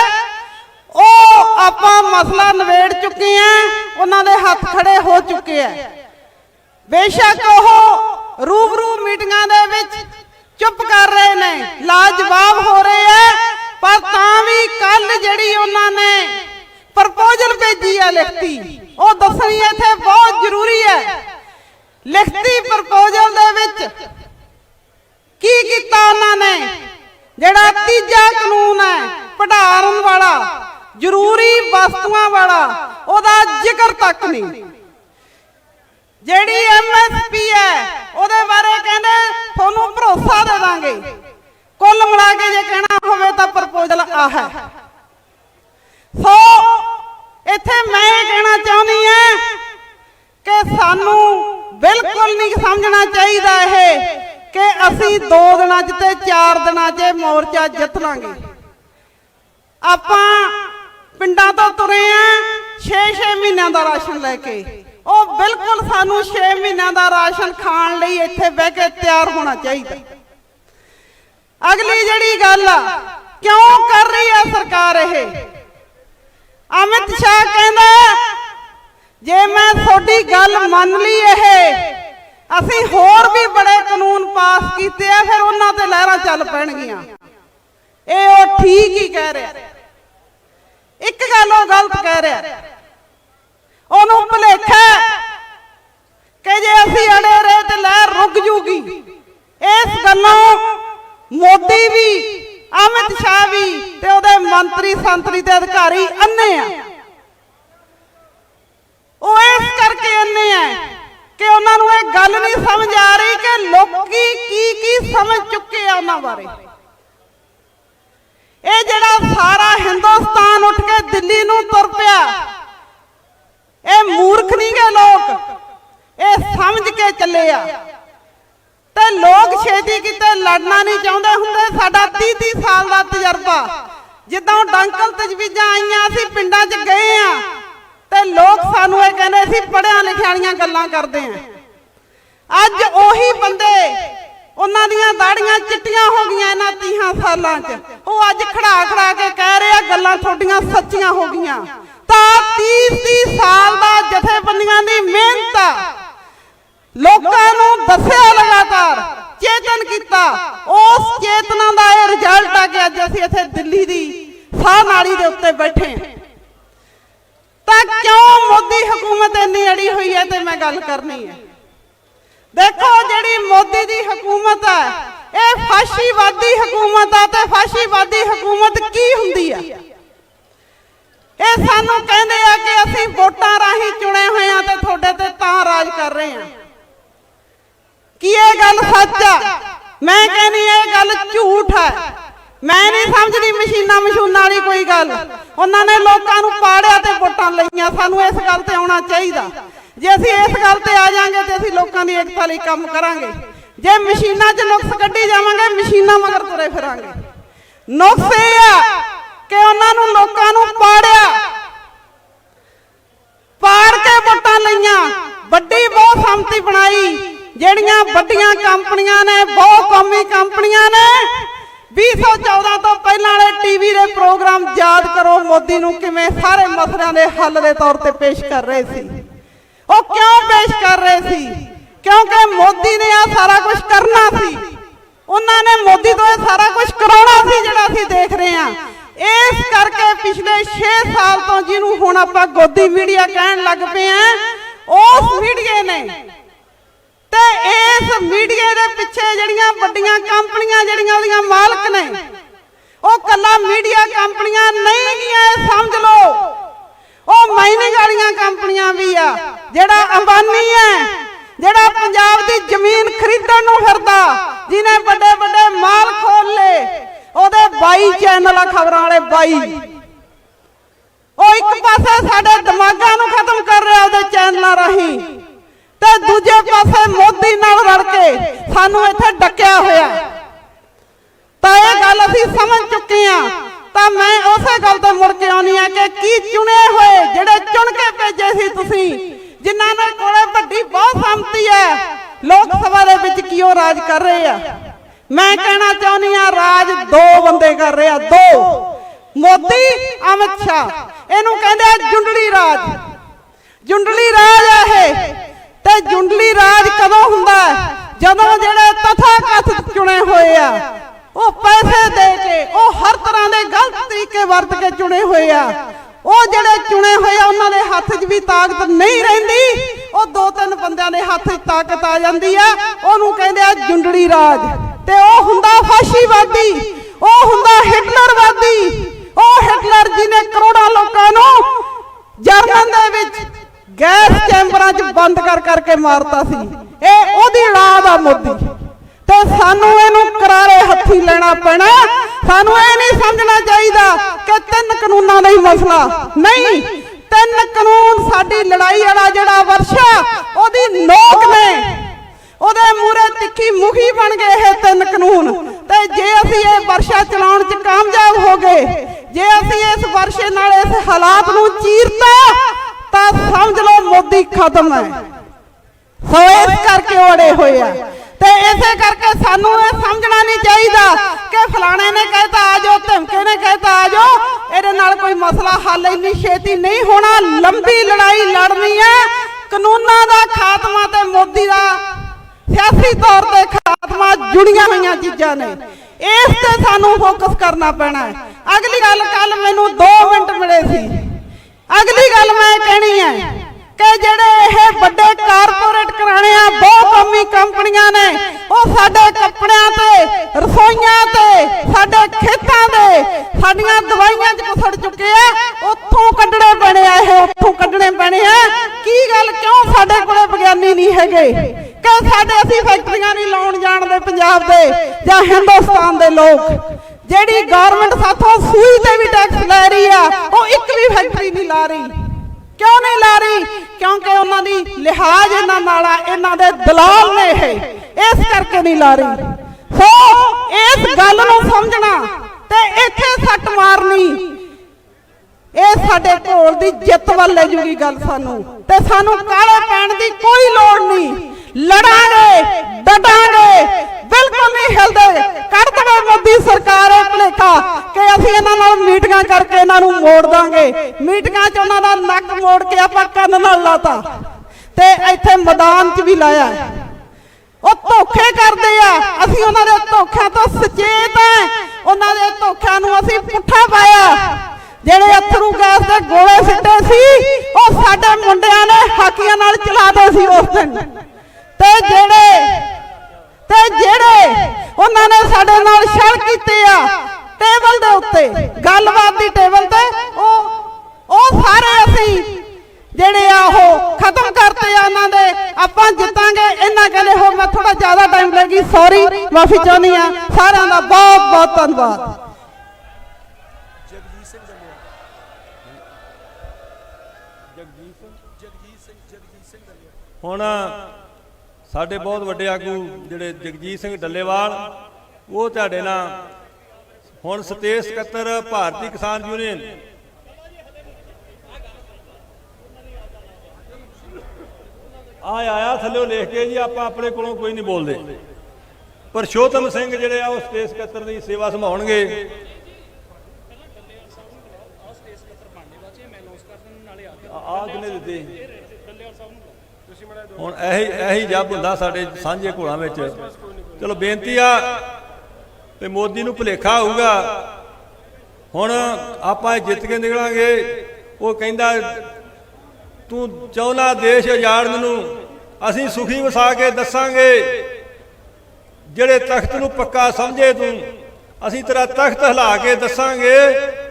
ਉਹ ਆਪਾਂ ਮਸਲਾ ਨਵੇੜ ਚੁੱਕੇ ਆ ਉਹਨਾਂ ਦੇ ਹੱਥ ਖੜੇ ਹੋ ਚੁੱਕੇ ਆ ਬੇਸ਼ੱਕ ਉਹ ਰੂਬਰੂ ਮੀਟਿੰਗਾਂ ਦੇ ਵਿੱਚ ਚੁੱਪ ਕਰ ਰਹੇ ਨੇ। ਲਾਜਵਾਬ ਹੋ ਰਹੇ ਐ ਪਰ ਤਾਂ ਕੱਲ ਜਿਹੜੀ ਉਹਨਾਂ ਨੇ ਪ੍ਰਪੋਜ਼ਲ ਭੇਜੀ ਹੈ ਲਿਖਤੀ, ਉਹ ਦੱਸਣੀ ਇੱਥੇ ਬਹੁਤ ਜ਼ਰੂਰੀ ਹੈ। ਲਿਖਤੀ ਪ੍ਰਪੋਜ਼ਲ ਦੇ ਵਿੱਚ ਕੀ ਕੀਤਾ ਉਹਨਾਂ ਨੇ? ਜਿਹੜਾ ਤੀਜਾ ਕਾਨੂੰਨ ਹੈ ਪੜਾਉਣ ਵਾਲਾ, ਜ਼ਰੂਰੀ ਵਸਤੂਆਂ ਵਾਲਾ, ਉਹਦਾ ਜ਼ਿਕਰ ਤੱਕ ਨਹੀਂ। ਜਿਹੜੀ ਐਮਐਸਪੀ ਹੈ, ਉਹਦੇ ਬਾਰੇ ਕਹਿੰਦੇ, ਤੁਹਾਨੂੰ ਭਰੋਸਾ ਦੇ ਦਾਂਗੇ। ਕੁੱਲ ਮਿਲਾ ਕੇ ਜੇ ਕਹਿਣਾ ਹੋਵੇ ਤਾਂ ਪ੍ਰਪੋਜ਼ਲ ਆ ਹੈ। ਸੋ ਇੱਥੇ ਮੈਂ ਇਹ ਕਹਿਣਾ ਚਾਹੁੰਦੀ ਹਾਂ ਕਿ ਸਾਨੂੰ ਬਿਲਕੁਲ ਨਹੀਂ ਸਮਝਣਾ ਚਾਹੀਦਾ ਇਹ ਕਿ ਅਸੀਂ 2 ਦਿਨਾਂ 'ਚ ਤੇ 4 ਦਿਨਾਂ 'ਚ ਮੋਰਚਾ ਜਿੱਤ ਲਾਂਗੇ ਆਪਾਂ ਪਿੰਡਾਂ ਤੋਂ ਤੁਰੇ ਆ 6-6 ਮਹੀਨਿਆਂ ਦਾ ਰਾਸ਼ਨ ਲੈ ਕੇ। ਉਹ ਬਿਲਕੁਲ ਸਾਨੂੰ 6 ਮਹੀਨਿਆਂ ਦਾ ਰਾਸ਼ਨ ਖਾਣ ਲਈ ਇੱਥੇ ਬਹਿ ਕੇ ਤਿਆਰ ਹੋਣਾ ਚਾਹੀਦਾ। ਅਗਲੀ ਜਿਹੜੀ ਗੱਲ ਆ, ਕਿਉਂ ਕਰ ਰਹੀ ਹੈ ਸਰਕਾਰ ਇਹ? ਅਮਿਤ ਸ਼ਾਹ ਕਹਿੰਦਾ, ਜੇ ਮੈਂ ਤੁਹਾਡੀ ਗੱਲ ਮੰਨ ਲਈ ਇਹ, ਅਸੀਂ ਹੋਰ ਵੀ ਬੜੇ ਕਾਨੂੰਨ ਪਾਸ ਕੀਤੇ ਆ, ਫਿਰ ਉਹਨਾਂ ਤੇ ਲਹਿਰਾਂ ਚੱਲ ਪੈਣਗੀਆਂ। ਇਹ ਉਹ ਠੀਕ ਹੀ ਕਹਿ ਰਿਹਾ। ਇੱਕ ਗੱਲ ਉਹ ਗਲਤ ਕਹਿ ਰਿਹਾ। ਉਹਨੂੰ ਭੁਲੇਖਾ ਕਿ ਜੇ ਅਸੀਂ ਅੜੇ ਰਹੇ ਤੇ ਲਹਿਰ ਰੁਕ ਜੂਗੀ, ਇਸ ਗੱਲੋਂ ਮੋਦੀ ਵੀ ਅਮਿਤ ਸ਼ਾਹ ਵੀ ਤੇ ਉਹਦੇ ਮੰਤਰੀ ਸੰਤਰੀ ਤੇ ਅਧਿਕਾਰੀ ਅੰਨੇ ਆ। ਉਹ ਇਸ ਕਰਕੇ ਅੰਨੇ ਆ ਕਿ ਉਹਨਾਂ ਨੂੰ ਇਹ ਗੱਲ ਨਹੀਂ ਸਮਝ ਆ ਰਹੀ ਕਿ ਲੋਕੀ ਕੀ ਕੀ ਸਮਝ ਚੁੱਕੇ ਆ ਉਹਨਾਂ ਬਾਰੇ। ਇਹ ਜਿਹੜਾ ਸਾਰਾ ਹਿੰਦੁਸਤਾਨ ਉੱਠ ਕੇ ਦਿੱਲੀ ਨੂੰ ਤੁਰ ਪਿਆ, ਇਹ ਮੂਰਖ ਨਹੀਂ ਗਏ ਲੋਕ, ਇਹ ਸਮਝ ਕੇ ਚੱਲੇ ਆ। ਤੇ ਲੋਕ ਛੇਤੀ ਕਿਤੇ ਲੜਨਾ ਨਹੀਂ ਚਾਹੁੰਦੇ ਹੁੰਦੇ। ਸਾਡਾ 30 30 ਸਾਲ ਦਾ ਤਜਰਬਾ। ਜਿੱਦਾਂ ਡੰਕਲ ਤਜਵੀਜ਼ਾਂ ਆਈਆਂ, ਅਸੀਂ ਪਿੰਡਾਂ 'ਚ ਗਏ ਆ। ਤੇ ਲੋਕ ਸਾਨੂੰ ਇਹ ਕਹਿੰਦੇ ਸੀ ਪੜਿਆ ਲਿਖਿਆ ਵਾਲੀਆਂ ਗੱਲਾਂ ਕਰਦੇ ਆ। ਅੱਜ ਉਹੀ ਬੰਦੇ, ਉਹਨਾਂ ਦੀਆਂ ਦਾੜੀਆਂ ਚਿੱਟੀਆਂ ਹੋ ਗਈਆਂ ਇਹਨਾਂ 30 ਸਾਲਾਂ 'ਚ। ਉਹ ਅੱਜ ਖੜਾ ਖੜਾ ਕੇ ਕਹਿ ਰਹੇ ਆ, ਗੱਲਾਂ ਤੁਹਾਡੀਆਂ ਸੱਚੀਆਂ ਹੋ ਗਈਆਂ। ਤਾਂ 30 30 ਸਾਲ ਦਾ ਜਥੇਬੰਦੀਆਂ ਦੀ ਮਿਹਨਤ ਲੋਕਾਂ ਨੂੰ ਦੱਸਿਆ ਲਗਾਤਾਰ, ਚੇਤਨ ਕੀਤਾ। ਉਸ ਚੇਤਨਾ ਦਾ ਇਹ ਰਿਜ਼ਲਟ ਆ ਕਿ ਅੱਜ ਅਸੀਂ ਇੱਥੇ ਦਿੱਲੀ ਦੀ ਸਾਹ ਨਾਲੀ ਦੇ ਉੱਤੇ ਬੈਠੇ ਹਾਂ। ਤਾਂ ਕਿਉਂ ਮੋਦੀ ਹਕੂਮਤ ਇੰਨੀ ਅੜੀ ਹੋਈ ਹੈ ਤੇ ਮੈਂ ਗੱਲ ਕਰਨੀ ਹੈ। ਦੇਖੋ, ਜਿਹੜੀ ਮੋਦੀ ਦੀ ਹਕੂਮਤ ਹੈ ਇਹ ਫਾਸ਼ੀਵਾਦੀ ਹਕੂਮਤ ਆ ਤੇ ਫਾਸ਼ੀਵਾਦੀ ਹਕੂਮਤ ਕੀ ਹੁੰਦੀ ਹੈ ਇਹ ਸਾਨੂੰ ਕਹਿੰਦੇ ਆ ਕਿ ਅਸੀਂ ਵੋਟਾਂ ਰਾਹੀਂ ਚੁਣੇ ਹੋਏ ਆ ਤੇ ਤੁਹਾਡੇ ਤੇ ਤਾਂ ਰਾਜ ਕਰ ਰਹੇ ਆ ਕੀ ਇਹ ਗੱਲ ਸੱਚ ਆ ਮੈਂ ਕਹਿੰਦੀ ਇਹ ਗੱਲ ਝੂਠ ਹੈ ਮੈਂ ਨਹੀਂ ਸਮਝਦੀ ਮਸ਼ੀਨਾਂ ਮਸ਼ੂਨਾਂ ਵਾਲੀ ਕੋਈ ਗੱਲ। ਉਹਨਾਂ ਨੇ ਲੋਕਾਂ ਨੂੰ ਪਾੜਿਆ ਤੇ ਵੋਟਾਂ ਲਈਆਂ। ਸਾਨੂੰ ਇਸ ਗੱਲ ਤੇ ਆਉਣਾ ਚਾਹੀਦਾ। ਜੇ ਅਸੀਂ ਇਸ ਗੱਲ ਤੇ ਆ ਜਾਾਂਗੇ ਤੇ ਅਸੀਂ ਲੋਕਾਂ ਦੀ ਏਕਤਾ ਲਈ ਕੰਮ ਕਰਾਂਗੇ। ਜੇ ਮਸ਼ੀਨਾਂ 'ਚ ਨੁਕਸ ਕੱਢੀ ਜਾਵਾਂਗੇ, ਮਸ਼ੀਨਾਂ ਮਗਰ ਤੁਰੇ ਫਿਰਾਂਗੇ। ਨੁਕਸ ਇਹ ਆ ਕਿ ਉਹਨਾਂ ਨੂੰ ਲੋਕਾਂ ਨੂੰ ਪਾੜਿਆ। ਪਾੜ ਕੇ ਵੋਟਾਂ ਲਈਆਂ। ਵੱਡੀ ਬਹੁ ਸੰਮਤੀ ਬਣਾਈ। ਜਿਹੜੀਆਂ ਵੱਡੀਆਂ ਕੰਪਨੀਆਂ ਨੇ ਬਹੁ ਕੌਮੀ ਕੰਪਨੀਆਂ ਨੇ 2014 ਤੋਂ ਪਹਿਲਾਂ ਵਾਲੇ ਟੀਵੀ ਦੇ ਪ੍ਰੋਗਰਾਮ ਯਾਦ ਕਰੋ, ਮੋਦੀ ਨੂੰ ਕਿਵੇਂ ਸਾਰੇ ਮਸਲਿਆਂ ਦੇ ਹੱਲ ਦੇ ਤੌਰ ਤੇ ਪੇਸ਼ ਕਰ ਰਹੇ ਸੀ। ਉਹ ਕਿਉਂ ਪੇਸ਼ ਕਰ ਰਹੇ ਸੀ? ਕਿਉਂਕਿ ਮੋਦੀ ਨੇ ਆ ਸਾਰਾ ਕੁਝ ਕਰਨਾ ਸੀ। ਉਹਨਾਂ ਨੇ ਮੋਦੀ ਤੋਂ ਇਹ ਸਾਰਾ ਕੁਝ ਕਰਾਉਣਾ ਸੀ ਜਿਹੜਾ ਅਸੀਂ ਦੇਖ ਰਹੇ ਹਾਂ। ਇਸ ਕਰਕੇ ਪਿਛਲੇ 6 ਸਾਲ ਤੋਂ ਜਿਹਨੂੰ ਹੁਣ ਆਪਾਂ ਗੋਦੀ ਮੀਡੀਆ ਕਹਿਣ ਲੱਗ ਪਏ ਆ ਉਸ ਮੀਡੀਆ ਨੇ ਤੇ ਇਸ ਮੀਡੀਆ ਦੇ ਪਿੱਛੇ ਜਿਹੜੀਆਂ ਵੱਡੀਆਂ ਕੰਪਨੀਆਂ ਜਿਹੜੀਆਂ ਉਹਦੀਆਂ ਮਾਲਕ ਨੇ, ਉਹ ਕੱਲਾ ਮੀਡੀਆ ਕੰਪਨੀਆਂ ਨਹੀਂ ਗੀਆਂ ਸਮਝ ਲਓ। ਉਹ ਮਾਈਨਿੰਗ ਵਾਲੀਆਂ ਕੰਪਨੀਆਂ ਵੀ ਆ, ਜਿਹੜਾ ਅੰਬਾਨੀ ਹੈ, ਜਿਹੜਾ ਪੰਜਾਬ ਦੀ ਜ਼ਮੀਨ ਖਰੀਦਣ ਨੂੰ ਫਿਰਦਾ, ਜਿਹਨੇ ਵੱਡੇ ਵੱਡੇ ਮਾਲ ਖੋਲ ਲੇ ਉਹਦੇ 22 ਚੈਨਲ ਆ ਖਬਰਾਂ ਵਾਲੇ 22 ਉਹ ਇੱਕ ਪਾਸੇ ਸਾਡੇ ਦਿਮਾਗਾਂ ਨੂੰ ਖਤਮ ਕਰ ਰਿਹਾ ਉਹਦੇ ਚੈਨਲਾਂ ਰਾਹੀਂ। ਤੇ ਦੂਜੇ ਪਾਸੇ ਮੋਦੀ ਨਾਲ ਰਲ ਕੇ ਸਾਨੂੰ ਇੱਥੇ ਡੱਕਿਆ ਹੋਇਆ। ਤਾਂ ਇਹ ਗੱਲ ਅਸੀਂ ਸਮਝ ਚੁੱਕੇ ਆ ਤਾਂ ਮੈਂ ਉਸੇ ਗੱਲ ਤੇ ਮੁੜ ਕੇ ਆਉਣੀ ਆ ਕਿ ਕੀ ਚੁਣੇ ਹੋਏ, ਜਿਹੜੇ ਚੁਣ ਕੇ ਭੇਜੇ ਸੀ ਤੁਸੀਂ, ਜਿਨ੍ਹਾਂ ਦੇ ਕੋਲੇ ਵੱਡੀ ਬਹੁਤ ਸੰਮਤੀ ਹੈ, ਲੋਕ ਸਭਾ ਦੇ ਵਿੱਚ ਕੀ ਉਹ ਰਾਜ ਕਰ ਰਹੇ ਆ? ਮੈਂ ਕਹਿਣਾ ਚਾਹੁੰਦੀ ਆ ਰਾਜ ਦੋ ਬੰਦੇ ਕਰ ਰਹੇ ਆ, ਦੋ। ਮੋਦੀ, ਅਮਿਤ ਸ਼ਾਹ। ਇਹਨੂੰ ਕਹਿੰਦੇ ਆ ਜੁੰਡਲੀ ਰਾਜ। ਜੁੰਡਲੀ ਰਾਜ ਆ ਇਹ। ਤੇ ਜੁੰਡਲੀ ਰਾਜ ਕਦੋਂ ਹੁੰਦਾ? ਜਦੋਂ ਜਿਹੜੇ ਤਥਾਕਥਿਤ ਚੁਣੇ ਹੋਏ ਆ, ਉਹ ਪੈਸੇ ਦੇ ਕੇ, ਉਹ ਹਰ ਤਰ੍ਹਾਂ ਦੇ ਗਲਤ ਤਰੀਕੇ ਵਰਤ ਕੇ ਚੁਣੇ ਹੋਏ ਆ। ਉਹ ਜਿਹੜੇ ਚੁਣੇ ਹੋਏ ਆ, ਉਹਨਾਂ ਦੇ ਹੱਥ 'ਚ ਵੀ ਤਾਕਤ ਨਹੀਂ ਰਹਿੰਦੀ। ਉਹ ਦੋ ਤਿੰਨ ਬੰਦਿਆਂ ਦੇ ਹੱਥ 'ਚ ਤਾਕਤ ਆ ਜਾਂਦੀ ਆ। ਉਹਨੂੰ ਕਹਿੰਦੇ ਆ ਜੁੰਡਲੀ ਰਾਜ। ਤੇ ਉਹ ਹੁੰਦਾ ਫਾਸ਼ੀਵਾਦੀ, ਉਹ ਹੁੰਦਾ ਹਿਟਲਰਵਾਦੀ। ਉਹ ਹਿਟਲਰ ਜੀ ਨੇ ਕਰੋੜਾਂ ਲੋਕਾਂ ਨੂੰ ਜਰਮਨ ਦੇ ਵਿੱਚ ਗੈਸ ਚੈਂਬਰਾਂ 'ਚ ਬੰਦ ਕਰ ਕਰਕੇ ਮਾਰਤਾ ਸੀ। ਇਹ ਉਹਦੀ ਔਲਾਦ ਆ ਮੋਦੀ। ਤੇ ਸਾਨੂੰ ਇਹਨੂੰ ਕਰਾਰੇ ਹੱਥੀ ਲੈਣਾ ਪੈਣਾ। ਸਾਨੂੰ ਇਹ ਨਹੀਂ ਸਮਝਣਾ ਚਾਹੀਦਾ ਕਿ ਤਿੰਨ ਕਾਨੂੰਨਾਂ ਦਾ ਹੀ ਮਸਲਾ। ਨਹੀਂ, ਤਿੰਨ ਕਾਨੂੰਨ ਸਾਡੀ ਲੜਾਈ ਵਾਲਾ ਜਿਹੜਾ ਵਰਸ਼ਾ ਉਹਦੀ ਨੋਕ ਨੇ। ਉਹਦੇ ਮੂਰੇ ਤਿੱਖੀ ਮੁਖੀ ਬਣ ਗਏ ਇਹ ਤਿੰਨ ਕਾਨੂੰਨ। ਤੇ ਜੇ ਅਸੀਂ ਇਹ ਵਰਸ਼ਾ ਚਲਾਉਣ 'ਚ ਕਾਮਯਾਬ ਹੋ ਗਏ, ਜੇ ਅਸੀਂ ਇਸ ਵਰਸ਼ੇ ਨਾਲ ਇਸ ਹਾਲਾਤ ਨੂੰ ਚੀਰਤਾ ਤਾਂ ਸਮਝ ਲਓ, ਮੋਦੀ ਖਤਮ ਹੈ। ਸੋ ਇਸ ਕਰਕੇ ਓੜੇ ਹੋਏ ਆ। ਤੇ ਇਸੇ ਕਰਕੇ ਸਾਨੂੰ ਇਹ ਸਮਝਣਾ ਨਹੀਂ ਚਾਹੀਦਾ ਕਿ ਫਲਾਣੇ ਨੇ ਕਹਿਤਾ, ਆ ਜਾਓ, ਧਮਕੇ ਨੇ ਕਹਿਤਾ, ਆ ਜਾਓ। ਇਹਦੇ ਨਾਲ ਕੋਈ ਮਸਲਾ ਹੱਲ ਇੰਨੀ ਛੇਤੀ ਨਹੀਂ ਹੋਣਾ। ਲੰਬੀ ਲੜਾਈ ਲੜਨੀ ਹੈ। ਕਾਨੂੰਨਾਂ ਦਾ ਖਾਤਮਾ ਤੇ ਮੋਦੀ ਦਾ ਸਿਆਸੀ ਤੌਰ ਤੇ ਖਾਤਮਾ ਜੁੜੀਆਂ ਹੋਈਆਂ ਚੀਜ਼ਾਂ ਨੇ। ਇਸ ਤੇ ਸਾਨੂੰ ਫੋਕਸ ਕਰਨਾ ਪੈਣਾ ਹੈ। ਅਗਲੀ ਗੱਲ ਕੱਲ ਮੈਨੂੰ 2 ਮਿੰਟ ਮਿਲੇ ਸੀ। ਅਗਲੀ ਗੱਲ ਮੈਂ ਕਹਿਣੀ ਹੈ ਕਿ ਜਿਹੜੇ ਇਹ ਵੱਡੇ ਕਾਰਪੋਰੇਟ ਘਰਾਣੇ ਆ, ਬਹੁਤ ਕੰਮੀ ਕੰਪਨੀਆਂ ਨੇ, ਉਹ ਸਾਡੇ ਕੱਪੜਿਆਂ ਤੇ, ਰਸੋਈਆਂ ਤੇ, ਸਾਡੇ ਖੇਤਾਂ ਦੇ ਸਾਡੀਆਂ ਦਵਾਈਆਂ 'ਚ ਘੁਸੜ ਚੁੱਕੇ ਆ, ਉੱਥੋਂ ਕੱਢਣੇ ਪੈਣੇ ਆ ਇਹ, ਉੱਥੋਂ ਕੱਢਣੇ ਪੈਣੇ ਆ। ਕੀ ਗੱਲ ਕਿਉਂ ਸਾਡੇ ਕੋਲੇ ਵਿਗਿਆਨੀ ਨਹੀਂ ਹੈਗੇ? ਕਿ ਸਾਡੇ ਅਸੀਂ ਫੈਕਟਰੀਆਂ ਨਹੀਂ ਲਾਉਣ ਜਾਣਦੇ ਪੰਜਾਬ ਦੇ ਜਾਂ ਹਿੰਦੁਸਤਾਨ ਦੇ ਲੋਕ? ਜਿਹੜੀ ਗਵਰਨਮੈਂਟ ਸਾਥੋਂ ਸੂਈ ਤੇ ਵੀ ਟੈਕਸ ਲੈ ਰਹੀ ਆ ਉਹ ਇੱਕ ਵੀ ਫੈਕਟਰੀ ਨਹੀਂ ਲਾ ਰਹੀ। ਕਿਉਂ ਨਹੀਂ ਲਾ ਰਹੀ? ਕਿਉਂਕਿ ਉਹਨਾਂ ਦੀ ਲਿਹਾਜ਼ ਇਹਨਾਂ ਨਾਲ ਆ ਇਹਨਾਂ ਦੇ ਦਲਾਲ ਨੇ ਇਹ। ਇਸ ਕਰਕੇ ਨਹੀਂ ਲਾ ਰਹੀ। ਸੋ ਇਸ ਗੱਲ ਨੂੰ ਸਮਝਣਾ ਤੇ ਇੱਥੇ ਸੱਟ ਮਾਰਨੀ ਇਹ ਸਾਡੇ ਢੋਲ ਦੀ ਜਿੱਤ ਵੱਲ ਲੈ ਜੂਗੀ ਗੱਲ ਸਾਨੂੰ। ਤੇ ਸਾਨੂੰ ਕਾਲੇ ਪੈਣ ਦੀ ਕੋਈ ਲੋੜ ਨਹੀਂ ਲੜਾਂਗੇ ਡਟਾਂਗੇ ਬਿਲਕੁਲ ਨਹੀਂ ਹਿਲਦੇ ਕੱਢ ਦੇਵੇ ਮੋਦੀ ਸਰਕਾਰ ਇਹ ਭਲੇਖਾ ਕਿ ਅਸੀਂ ਇਹਨਾਂ ਨਾਲ ਮੀਟਿੰਗਾਂ ਕਰਕੇ ਇਹਨਾਂ ਨੂੰ ਮੋੜ ਦਾਂਗੇ ਮੀਟਿੰਗਾਂ 'ਚ ਉਹਨਾਂ ਦਾ ਨੱਕ ਮੋੜ ਕੇ ਆਪਾਂ ਕੰਨ ਨਾਲ ਲਾਤਾ। ਤੇ ਇੱਥੇ ਮੈਦਾਨ 'ਚ ਵੀ ਲਾਇਆ ਉਹ ਧੋਖੇ ਕਰਦੇ ਆ। ਅਸੀਂ ਉਹਨਾਂ ਦੇ ਧੋਖਿਆਂ ਤੋਂ ਸੁਚੇਤ ਆ। ਉਹਨਾਂ ਦੇ ਧੋਖਿਆਂ ਨੂੰ ਅਸੀਂ ਪੁੱਠਾ ਪਾਇਆ। ਜਿਹੜੇ ਅਥਰੂ ਗੈਸ ਦੇ ਗੋਲੇ ਸਿੱਟੇ ਸੀ, ਉਹ ਸਾਡੇ ਮੁੰਡਿਆਂ ਨੇ ਹਾਕੀਆਂ ਨਾਲ ਚਲਾਦੇ ਸੀ ਉਸ ਦਿਨ। ਤੇ ਜਿਹੜੇ ਤੇ ਜਿਹੜੇ ਉਹਨਾਂ ਨੇ ਸਾਡੇ ਨਾਲ ਛਲ ਕੀਤੇ ਆ, ਟੇਬਲ ਦੇ ਉੱਤੇ, ਗੱਲਬਾਤ ਦੀ ਟੇਬਲ ਤੇ, ਉਹ ਉਹ ਸਾਰੇ ਅਸੀਂ ਜਿਹੜੇ ਆ ਉਹ ਖਤਮ ਕਰਤੇ ਆ ਉਹਨਾਂ ਦੇ ਆਪਾਂ ਜਿੱਤਾਂਗੇ। ਇਹਨਾਂ ਕਹਿੰਦੇ ਹੋ ਮੈਂ ਥੋੜਾ ਜ਼ਿਆਦਾ ਟਾਈਮ ਲੱਗੀ ਸੌਰੀ ਮਾਫੀ ਚਾਹੁੰਦੀ ਆ ਸਾਰਿਆਂ ਦਾ ਬਹੁਤ ਬਹੁਤ ਧੰਨਵਾਦ।
ਹੁਣ ਸਾਡੇ ਬਹੁਤ ਵੱਡੇ ਆਗੂ ਜਿਹੜੇ ਜਗਜੀਤ ਸਿੰਘ ਡੱਲੇਵਾਲ ਉਹ ਤੁਹਾਡੇ ਨਾਲ। ਹੁਣ ਸਤੇਜ ਸਕੱਤਰ ਭਾਰਤੀ ਕਿਸਾਨ ਯੂਨੀਅਨ। ਆ ਆਇਆ ਥੱਲੇ ਲਿਖ ਕੇ ਜੀ, ਆਪਾਂ ਆਪਣੇ ਕੋਲੋਂ ਕੋਈ ਨਹੀਂ ਬੋਲਦੇ। ਪਰਸ਼ੋਤਮ ਸਿੰਘ ਜਿਹੜੇ ਆ, ਉਹ ਸਟੇਜ ਸਕੱਤਰ ਦੀ ਸੇਵਾ ਸੰਭਾਉਣਗੇ। ਆ ਕਿਨੇ ਦਿੱਤੇ? ਹੁਣ ਇਹੀ ਇਹੀ ਜੱਬ ਹੁੰਦਾ ਸਾਡੇ ਸਾਂਝੇ ਘੋਲਾਂ ਵਿੱਚ। ਚਲੋ ਬੇਨਤੀ ਆ, ਤੇ ਮੋਦੀ ਨੂੰ ਭੁਲੇਖਾ ਹੋਊਗਾ। ਹੁਣ ਆਪਾਂ ਇਹ ਜਿੱਤ ਕੇ ਨਿਕਲਾਂਗੇ, ਉਹ ਕਹਿੰਦਾ ਤੂੰ ਚਾਹੁੰਦਾ ਦੇਸ਼ ਉਜਾੜਨ ਨੂੰ, ਅਸੀਂ ਸੁਖੀ ਵਸਾ ਕੇ ਦੱਸਾਂਗੇ। ਜਿਹੜੇ ਤਖਤ ਨੂੰ ਪੱਕਾ ਸਮਝੇ ਤੂੰ, ਅਸੀਂ ਤੇਰਾ ਤਖਤ ਹਿਲਾ ਕੇ ਦੱਸਾਂਗੇ।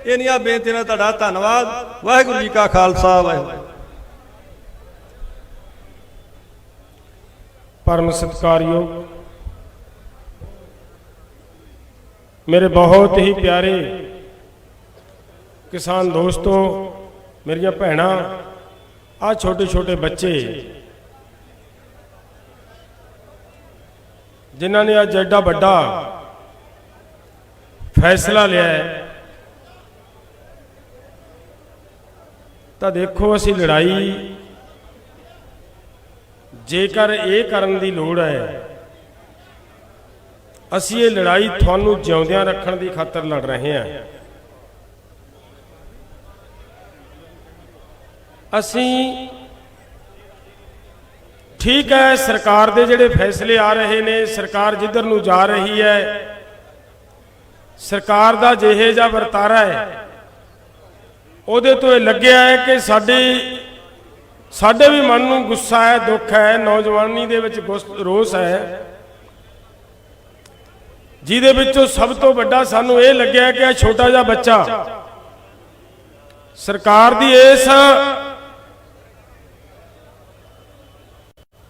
ਇੰਨੀਆਂ ਬੇਨਤੀਆਂ ਨਾਲ ਤੁਹਾਡਾ ਧੰਨਵਾਦ। ਵਾਹਿਗੁਰੂ ਜੀ ਕਾ ਖਾਲਸਾ, ਵਾਹਿਗੁਰੂ
ਪਰਮ ਸਤਿਕਾਰਯੋਗ, ਮੇਰੇ ਬਹੁਤ ਹੀ ਪਿਆਰੇ ਕਿਸਾਨ ਦੋਸਤੋ, ਮੇਰੀਆਂ ਭੈਣਾਂ ਆ ਛੋਟੇ ਛੋਟੇ ਬੱਚੇ ਜਿਨ੍ਹਾਂ ਨੇ ਅੱਜ ਐਡਾ ਵੱਡਾ ਫੈਸਲਾ ਲਿਆ ਹੈ। ਤਾਂ ਦੇਖੋ ਅਸੀਂ ਲੜਾਈ ਜੇਕਰ ਇਹ ਕਰਨ ਦੀ ਲੋੜ ਹੈ, ਅਸੀਂ ਇਹ ਲੜਾਈ ਤੁਹਾਨੂੰ ਜਿਉਂਦਿਆਂ ਰੱਖਣ ਦੀ ਖਾਤਰ ਲੜ ਰਹੇ ਹਾਂ। ਅਸੀਂ ਠੀਕ ਹੈ, ਸਰਕਾਰ ਦੇ ਜਿਹੜੇ ਫੈਸਲੇ ਆ ਰਹੇ ਨੇ, ਸਰਕਾਰ ਜਿੱਧਰ ਨੂੰ ਜਾ ਰਹੀ ਹੈ, ਸਰਕਾਰ ਦਾ ਜਿਹੇ ਜਿਹਾ ਵਰਤਾਰਾ ਹੈ, ਉਹਦੇ ਤੋਂ ਇਹ ਲੱਗਿਆ ਹੈ ਕਿ ਸਾਡੀ, ਸਾਡੇ ਵੀ ਮਨ ਨੂੰ ਗੁੱਸਾ ਹੈ, ਦੁੱਖ ਹੈ, ਨੌਜਵਾਨੀ ਦੇ ਵਿੱਚ ਗੁੱਸ- ਰੋਸ ਹੈ। ਜਿਹਦੇ ਵਿੱਚੋਂ ਸਭ ਤੋਂ ਵੱਡਾ ਸਾਨੂੰ ਇਹ ਲੱਗਿਆ ਕਿ ਇਹ ਛੋਟਾ ਜਿਹਾ ਬੱਚਾ, ਸਰਕਾਰ ਦੀ ਇਸ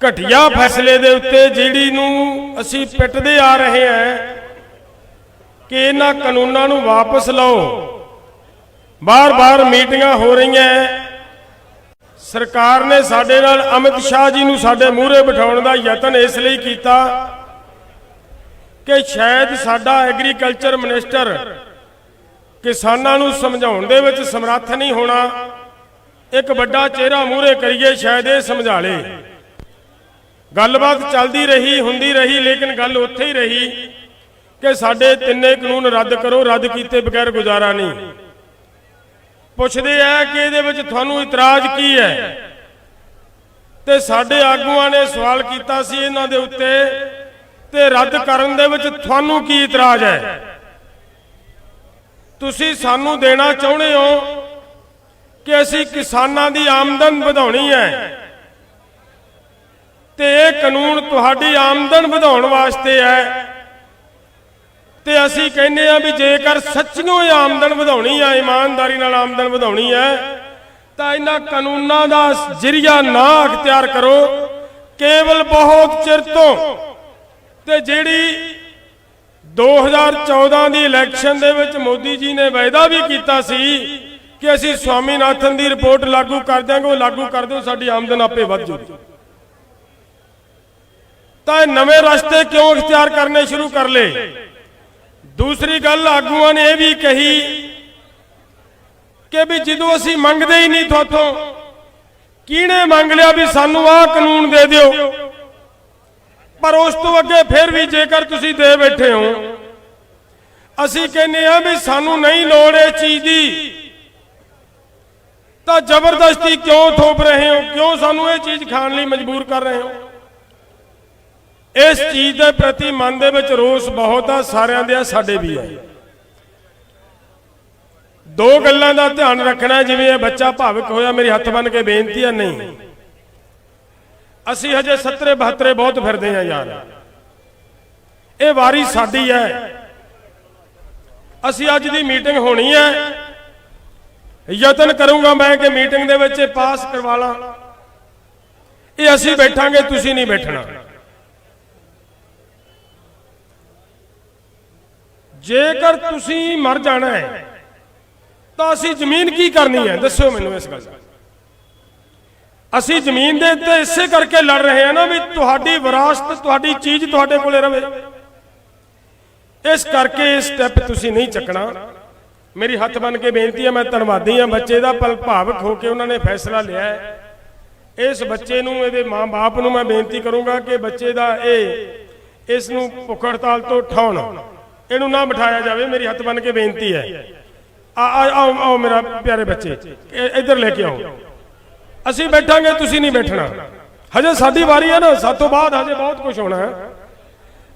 ਘਟੀਆ ਫੈਸਲੇ ਦੇ ਉੱਤੇ ਜਿਹੜੀ ਨੂੰ ਅਸੀਂ ਪਿੱਟਦੇ ਆ ਰਹੇ ਹਾਂ ਕਿ ਇਹਨਾਂ ਕਾਨੂੰਨਾਂ ਨੂੰ ਵਾਪਸ ਲਓ। ਬਾਰ-ਬਾਰ ਮੀਟਿੰਗਾਂ ਹੋ ਰਹੀਆਂ ਸਰਕਾਰ ਨੇ ਸਾਡੇ ਨਾਲ ਅਮਿਤ ਸ਼ਾਹ ਜੀ ਨੂੰ ਸਾਡੇ ਮੂਹਰੇ ਬਿਠਾਉਣ ਦਾ ਯਤਨ ਇਸ ਲਈ ਕੀਤਾ ਕਿ ਸ਼ਾਇਦ ਸਾਡਾ ਐਗਰੀਕਲਚਰ ਮਿਨਿਸਟਰ ਕਿਸਾਨਾਂ ਨੂੰ ਸਮਝਾਉਣ ਦੇ ਵਿੱਚ ਸਮਰੱਥ ਨਹੀਂ ਹੋਣਾ। ਇੱਕ ਵੱਡਾ ਚਿਹਰਾ ਮੂਹਰੇ ਕਰੀਏ, ਸ਼ਾਇਦ ਇਹ ਸਮਝਾ ਲੇ। ਗੱਲਬਾਤ ਚੱਲਦੀ ਰਹੀ, ਹੁੰਦੀ ਰਹੀ, ਲੇਕਿਨ ਗੱਲ ਉੱਥੇ ਹੀ ਰਹੀ ਕਿ ਸਾਡੇ ਤਿੰਨੇ ਕਾਨੂੰਨ ਰੱਦ ਕਰੋ, ਰੱਦ ਕੀਤੇ ਬਗੈਰ ਗੁਜ਼ਾਰਾ ਨਹੀਂ। ਪੁੱਛਦੇ ਆ ਕਿ ਇਹਦੇ ਵਿੱਚ ਤੁਹਾਨੂੰ ਇਤਰਾਜ਼ ਕੀ ਹੈ? ਤੇ ਸਾਡੇ ਆਗੂਆਂ ਨੇ ਸਵਾਲ ਕੀਤਾ ਸੀ ਇਹਨਾਂ ਦੇ ਉੱਤੇ, ਤੇ ਰੱਦ ਕਰਨ ਦੇ ਵਿੱਚ ਤੁਹਾਨੂੰ ਕੀ ਇਤਰਾਜ਼ ਹੈ? ਤੁਸੀਂ ਸਾਨੂੰ ਦੇਣਾ ਚਾਹੁੰਦੇ ਹੋ ਕਿ ਅਸੀਂ ਕਿਸਾਨਾਂ ਦੀ ਆਮਦਨ ਵਧਾਉਣੀ ਹੈ। ਤੇ ਇਹ ਕਾਨੂੰਨ ਤੁਹਾਡੀ ਆਮਦਨ ਵਧਾਉਣ ਵਾਸਤੇ ਹੈ। ਤੇ ਅਸੀਂ ਕਹਿੰਦੇ ਆ ਵੀ ਜੇਕਰ ਸੱਚੀਓ ਹੀ ਆਮਦਨ ਵਧਾਉਣੀ ਹੈ, ਇਮਾਨਦਾਰੀ ਨਾਲ ਆਮਦਨ ਵਧਾਉਣੀ ਹੈ, ਤਾਂ ਇਹਨਾਂ ਕਾਨੂੰਨਾਂ ਦਾ ਜਰੀਆ ਨਾ ਅਖਤਿਆਰ ਕਰੋ, ਕੇਵਲ ਬਹੁਤ ਚਿਰ ਤੋਂ। ਤੇ ਜਿਹੜੀ 2014 ਦੀ ਇਲੈਕਸ਼ਨ ਦੇ ਵਿੱਚ ਮੋਦੀ ਜੀ ਨੇ ਵਾਅਦਾ ਵੀ ਕੀਤਾ ਸੀ ਕਿ ਅਸੀਂ ਸਵਾਮੀਨਾਥਨ ਦੀ ਰਿਪੋਰਟ ਲਾਗੂ ਕਰ ਦਿਆਂਗੇ, ਉਹ ਲਾਗੂ ਕਰ ਦਿਓ, ਸਾਡੀ ਆਮਦਨ ਆਪੇ ਵੱਧ ਜੂਗੀ ਤਾਂ ਇਹ ਨਵੇਂ ਰਸਤੇ ਕਿਉਂ ਇਖਤਿਆਰ ਕਰਨੇ ਸ਼ੁਰੂ ਕਰ ਲਏ? ਦੂਸਰੀ ਗੱਲ, ਆਗੂਆਂ ਨੇ ਇਹ ਵੀ ਕਹੀ ਕਿ ਵੀ ਜਦੋਂ ਅਸੀਂ ਮੰਗਦੇ ਹੀ ਨਹੀਂ ਤੁਹਾਥੋਂ ਕਿਹਨੇ ਮੰਗ ਲਿਆ ਵੀ ਸਾਨੂੰ ਆਹ ਕਾਨੂੰਨ ਦੇ ਦਿਓ? ਪਰ ਉਸ ਤੋਂ ਅੱਗੇ ਫਿਰ ਵੀ ਜੇਕਰ ਤੁਸੀਂ ਦੇ ਬੈਠੇ ਹੋ, ਅਸੀਂ ਕਹਿੰਦੇ ਆ ਵੀ ਸਾਨੂੰ ਨਹੀਂ ਲੋੜ ਇਹ ਚੀਜ਼ ਦੀ। ਤਾਂ ਜ਼ਬਰਦਸਤੀ ਕਿਉਂ ਥੋਪ ਰਹੇ ਹੋ? ਕਿਉਂ ਸਾਨੂੰ ਇਹ ਚੀਜ਼ ਖਾਣ ਲਈ ਮਜਬੂਰ ਕਰ ਰਹੇ ਹੋ? ਇਸ ਚੀਜ਼ ਦੇ ਪ੍ਰਤੀ ਮਨ ਦੇ ਵਿੱਚ ਰੋਸ ਬਹੁਤ ਆ, ਸਾਰਿਆਂ ਦੇ ਆ, ਸਾਡੇ ਵੀ ਆ। ਦੋ ਗੱਲਾਂ ਦਾ ਧਿਆਨ ਰੱਖਣਾ ਜਿਵੇਂ ਇਹ ਬੱਚਾ ਭਾਵਿਕ ਹੋਇਆ, ਮੇਰੀ ਹੱਥ ਬੰਨ ਕੇ ਬੇਨਤੀ ਆ ਨਹੀਂ। ਅਸੀਂ ਹਜੇ 70 72 ਬਹੁਤ ਫਿਰਦੇ ਆ ਯਾਰ। ਇਹ ਵਾਰੀ ਸਾਡੀ ਹੈ। ਅਸੀਂ ਅੱਜ ਦੀ ਮੀਟਿੰਗ ਹੋਣੀ ਹੈ। ਯਤਨ ਕਰੂੰਗਾ ਮੈਂ ਕਿ ਮੀਟਿੰਗ ਦੇ ਵਿੱਚ ਇਹ ਪਾਸ ਕਰਵਾ ਲਾਂ। ਇਹ ਅਸੀਂ ਬੈਠਾਂਗੇ, ਤੁਸੀਂ ਨਹੀਂ ਬੈਠਣਾ। ਜੇਕਰ ਤੁਸੀਂ ਮਰ ਜਾਣਾ ਹੈ, ਤਾਂ ਅਸੀਂ ਜ਼ਮੀਨ ਕੀ ਕਰਨੀ ਹੈ? ਦੱਸਿਓ ਮੈਨੂੰ ਇਸ ਗੱਲ ਅਸੀਂ ਜ਼ਮੀਨ ਦੇ ਉੱਤੇ ਇਸੇ ਕਰਕੇ ਲੜ ਰਹੇ ਹਾਂ ਨਾ ਵੀ ਤੁਹਾਡੀ ਵਿਰਾਸਤ, ਤੁਹਾਡੀ ਚੀਜ਼ ਤੁਹਾਡੇ ਕੋਲੇ ਰਵੇ। ਇਸ ਕਰਕੇ ਇਹ ਸਟੈਪ ਤੁਸੀਂ ਨਹੀਂ ਚੱਕਣਾ। ਮੇਰੀ ਹੱਥ ਬੰਨ ਕੇ ਬੇਨਤੀ ਹੈ, ਮੈਂ ਧੰਨਵਾਦੀ ਹਾਂ। ਬੱਚੇ ਦਾ ਪਲ ਭਾਵਕ ਹੋ ਕੇ ਉਹਨਾਂ ਨੇ ਫੈਸਲਾ ਲਿਆ ਹੈ। ਇਸ ਬੱਚੇ ਨੂੰ, ਇਹਦੇ ਮਾਂ-ਬਾਪ ਨੂੰ ਮੈਂ ਬੇਨਤੀ ਕਰੂੰਗਾ ਕਿ ਬੱਚੇ ਦਾ ਇਹ, ਇਸ ਨੂੰ ਭੁੱਖ ਹੜਤਾਲ ਤੋਂ ਉਠਾਉਣ। ਇਹਨੂੰ ਨਾ ਬਿਠਾਇਆ ਜਾਵੇ, ਮੇਰੀ ਹੱਥ ਬੰਨ ਕੇ ਬੇਨਤੀ ਹੈ। ਆ ਆਓ ਆਓ ਮੇਰਾ ਪਿਆਰੇ ਬੱਚੇ ਇੱਧਰ ਲੈ ਕੇ ਆਓ। ਅਸੀਂ ਬੈਠਾਂਗੇ, ਤੁਸੀਂ ਨਹੀਂ ਬੈਠਣਾ। ਹਜੇ ਸਾਡੀ ਵਾਰੀ ਹੈ ਨਾ ਸਾਤੋਂ ਬਾਅਦ ਹਜੇ ਬਹੁਤ ਕੁਝ ਹੋਣਾ ਹੈ।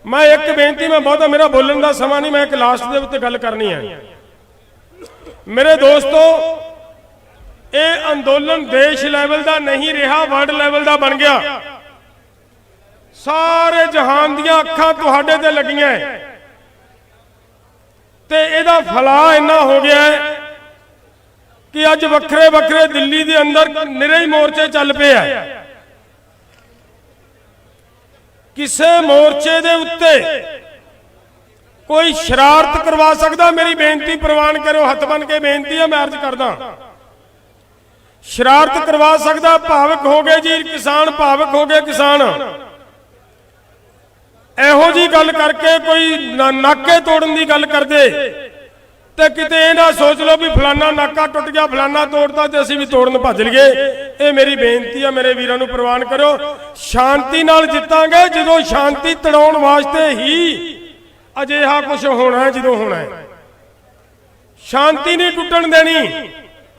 ਮੈਂ ਇੱਕ ਬੇਨਤੀ, ਮੈਂ ਬਹੁਤਾ ਮੇਰਾ ਬੋਲਣ ਦਾ ਸਮਾਂ ਨਹੀਂ, ਮੈਂ ਇੱਕ ਲਾਸਟ ਦੇ ਉੱਤੇ ਗੱਲ ਕਰਨੀ ਹੈ। ਮੇਰੇ ਦੋਸਤੋ, ਇਹ ਅੰਦੋਲਨ ਦੇਸ਼ ਲੈਵਲ ਦਾ ਨਹੀਂ ਰਿਹਾ, ਵਰਲਡ ਲੈਵਲ ਦਾ ਬਣ ਗਿਆ। ਸਾਰੇ ਜਹਾਨ ਦੀਆਂ ਅੱਖਾਂ ਤੁਹਾਡੇ ਤੇ ਲੱਗੀਆਂ ਤੇ ਇਹਦਾ ਫਲਾ ਇੰਨਾ ਹੋ ਗਿਆ ਹੈ ਕਿ ਅੱਜ ਵੱਖਰੇ ਵੱਖਰੇ ਦਿੱਲੀ ਦੇ ਅੰਦਰ ਨਿਰੇ ਹੀ ਮੋਰਚੇ ਚੱਲ ਪਏ ਆ। ਕਿਸੇ ਮੋਰਚੇ ਦੇ ਉੱਤੇ ਕੋਈ ਸ਼ਰਾਰਤ ਕਰਵਾ ਸਕਦਾ, ਮੇਰੀ ਬੇਨਤੀ ਪ੍ਰਵਾਨ ਕਰੋ ਹੱਥ ਬਨ ਕੇ ਬੇਨਤੀ ਹੈ ਮੈਂ ਅਰਜ਼ ਕਰਦਾ। ਸ਼ਰਾਰਤ ਕਰਵਾ ਸਕਦਾ, ਭਾਵਕ ਹੋ ਗਏ ਜੀ, ਕਿਸਾਨ ਭਾਵਕ ਹੋ ਗਏ ਕਿਸਾਨ। ਇਹੋ ਜੀ ਗੱਲ ਕਰਕੇ ਕੋਈ ਨਾਕੇ ਤੋੜਨ ਦੀ ਗੱਲ ਕਰਦੇ। ਤੇ ਕਿਤੇ ਇਹ ਨਾ ਸੋਚ ਲਓ ਵੀ ਫਲਾਨਾ ਨਾਕਾ ਟੁੱਟ ਗਿਆ, ਫਲਾਨਾ ਤੋੜਤਾ ਤੇ ਅਸੀਂ ਵੀ ਤੋੜਨ ਭੱਜ ਲਈਏ। ਇਹ ਮੇਰੀ ਬੇਨਤੀ ਆ, ਮੇਰੇ ਵੀਰਾਂ ਨੂੰ ਪ੍ਰਵਾਨ ਕਰੋ ਸ਼ਾਂਤੀ ਨਾਲ ਜਿੱਤਾਂਗੇ, ਜਦੋਂ ਸ਼ਾਂਤੀ ਤੜਾਉਣ ਵਾਸਤੇ ਹੀ ਅਜਿਹਾ ਕੁਝ ਹੋਣਾ ਜਦੋਂ ਹੋਣਾ ਹੈ। ਸ਼ਾਂਤੀ ਨਹੀਂ ਟੁੱਟਣ ਦੇਣੀ।